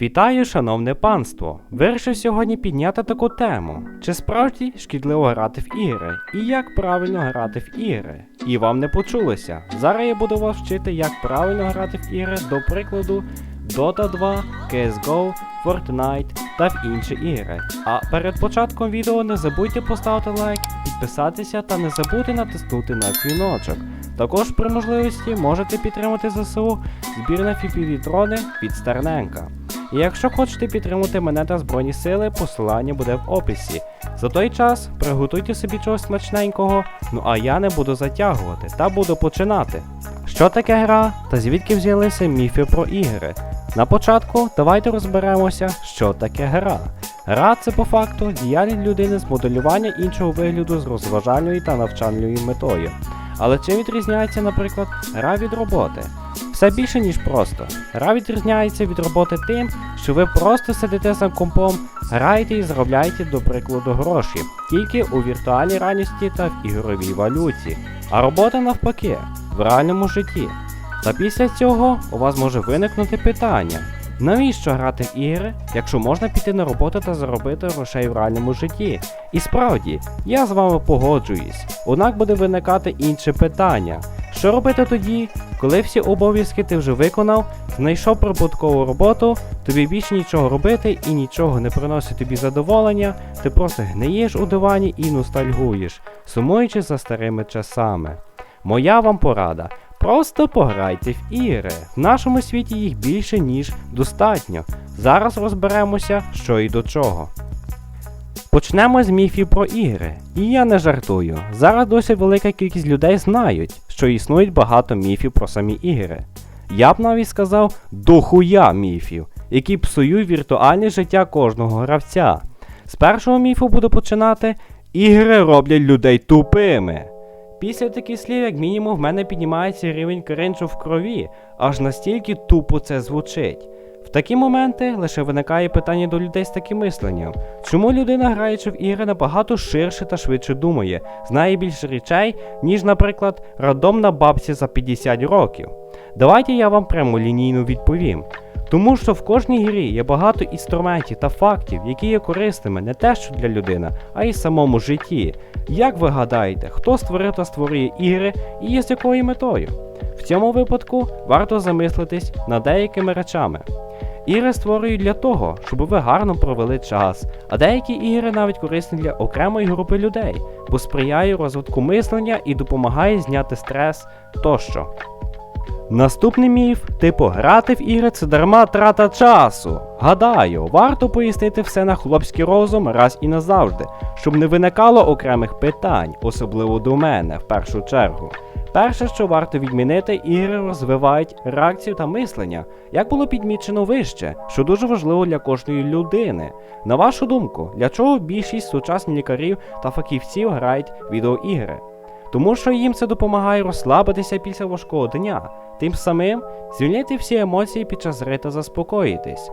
Вітаю, шановне панство! Вирішив сьогодні підняти таку тему: чи справді шкідливо грати в ігри, і як правильно грати в ігри? І вам не почулося. Зараз я буду вас вчити, як правильно грати в ігри, до прикладу, Dota 2, CSGO, Fortnite та в інші ігри. А перед початком відео не забудьте поставити лайк, підписатися та не забудьте натиснути на дзвіночок. Також при можливості можете підтримати ЗСУ збір на фіпівітрони від Стерненка. І якщо хочете підтримати мене та Збройні сили, посилання буде в описі. За той час приготуйте собі чогось смачненького, ну а я не буду затягувати та буду починати. Що таке гра та звідки взялися міфи про ігри? На початку давайте розберемося, що таке гра. Гра це по факту діяльність людини з моделювання іншого вигляду з розважальною та навчальною метою. Але чим відрізняється, наприклад, гра від роботи? Все більше, ніж просто. Гра відрізняється від роботи тим, що ви просто сидите за компом, граєте і заробляєте, до прикладу, гроші, тільки у віртуальній реальності та в ігровій валюті. А робота навпаки, в реальному житті. Та після цього у вас може виникнути питання. Навіщо грати в ігри, якщо можна піти на роботу та заробити грошей в реальному житті? І справді, я з вами погоджуюсь, однак буде виникати інше питання. Що робити тоді, коли всі обов'язки ти вже виконав, знайшов прибуткову роботу, тобі більше нічого робити і нічого не приносить тобі задоволення, ти просто гниєш у дивані і ностальгуєш, сумуючи за старими часами. Моя вам порада. Просто пограйте в ігри. В нашому світі їх більше, ніж достатньо. Зараз розберемося, що і до чого. Почнемо з міфів про ігри. І я не жартую. Зараз досі велика кількість людей знають, що існують багато міфів про самі ігри. Я б навіть сказав дохуя міфів, які псують віртуальне життя кожного гравця. З першого міфу буду починати. Ігри роблять людей тупими. Після таких слів, як мінімум, в мене піднімається рівень кринжу в крові, аж настільки тупо це звучить. В такі моменти лише виникає питання до людей з таким мисленням. Чому людина, граючи в ігри, набагато ширше та швидше думає, знає більше речей, ніж, наприклад, рандомна бабці за 50 років? Давайте я вам прямолінійно відповім. Тому що в кожній грі є багато інструментів та фактів, які є корисними не те, що для людини, а й самому житті. Як ви гадаєте, хто створив та створює ігри і є з якою метою? В цьому випадку варто замислитись над деякими речами. Ігри створюють для того, щоб ви гарно провели час, а деякі ігри навіть корисні для окремої групи людей, бо сприяє розвитку мислення і допомагає зняти стрес тощо. Наступний міф, типу, грати в ігри це дарма трата часу. Гадаю, варто пояснити все на хлопський розум раз і назавжди, щоб не виникало окремих питань, особливо до мене в першу чергу. Перше, що варто відмінити, ігри розвивають реакцію та мислення, як було підмічено вище, що дуже важливо для кожної людини. На вашу думку, для чого більшість сучасних лікарів та фахівців грають відеоігри? Тому що їм це допомагає розслабитися після важкого дня, тим самим звільнити всі емоції під час гри та заспокоїтись.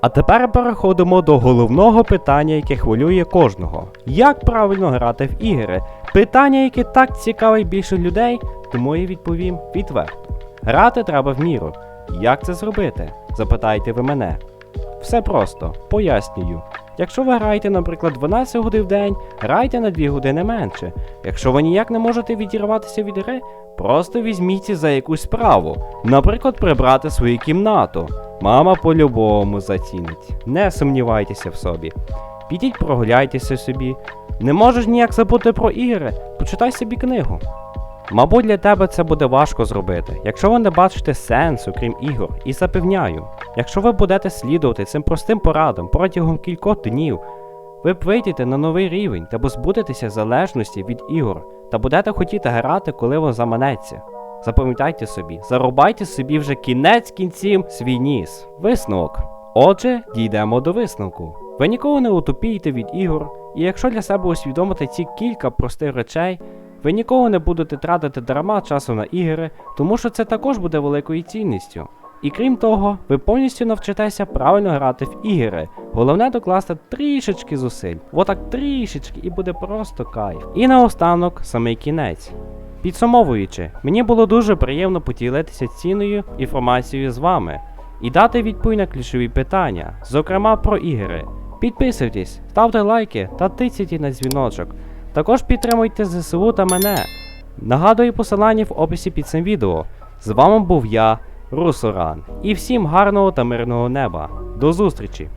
А тепер переходимо до головного питання, яке хвилює кожного: як правильно грати в ігри? Питання, яке так цікавить більше людей, тому я відповім відверто. Грати треба в міру. Як це зробити? Запитаєте ви мене. Все просто, пояснюю. Якщо ви граєте, наприклад, 12 годин в день, грайте на 2 години менше. Якщо ви ніяк не можете відірватися від гри, просто візьміться за якусь справу. Наприклад, прибрати свою кімнату. Мама по-любому зацінить. Не сумнівайтеся в собі. Підіть прогуляйтеся собі. Не можеш ніяк забути про ігри, почитай собі книгу. Мабуть, для тебе це буде важко зробити, якщо ви не бачите сенсу, крім ігор, і запевняю, якщо ви будете слідувати цим простим порадам протягом кількох днів, ви вийдете на новий рівень та позбудетеся залежності від ігор та будете хотіти грати, коли вам заманеться. Запам'ятайте собі, зарубайте собі вже кінець кінців свій ніс. Висновок. Отже, дійдемо до висновку. Ви ніколи не утопієте від ігор, і якщо для себе усвідомити ці кілька простих речей, ви ніколи не будете тратити дарма часу на ігри, тому що це також буде великою цінністю. І крім того, ви повністю навчитеся правильно грати в ігри. Головне докласти трішечки зусиль. Отак трішечки, і буде просто кайф. І наостанок самий кінець. Підсумовуючи, мені було дуже приємно поділитися цінною інформацією з вами. і дати відповідь на ключові питання, зокрема про ігри. Підписуйтесь, ставте лайки та тицяйте на дзвіночок. Також підтримуйте ЗСУ та мене. Нагадую посилання в описі під цим відео. З вами був я, Русоран. І всім гарного та мирного неба. До зустрічі!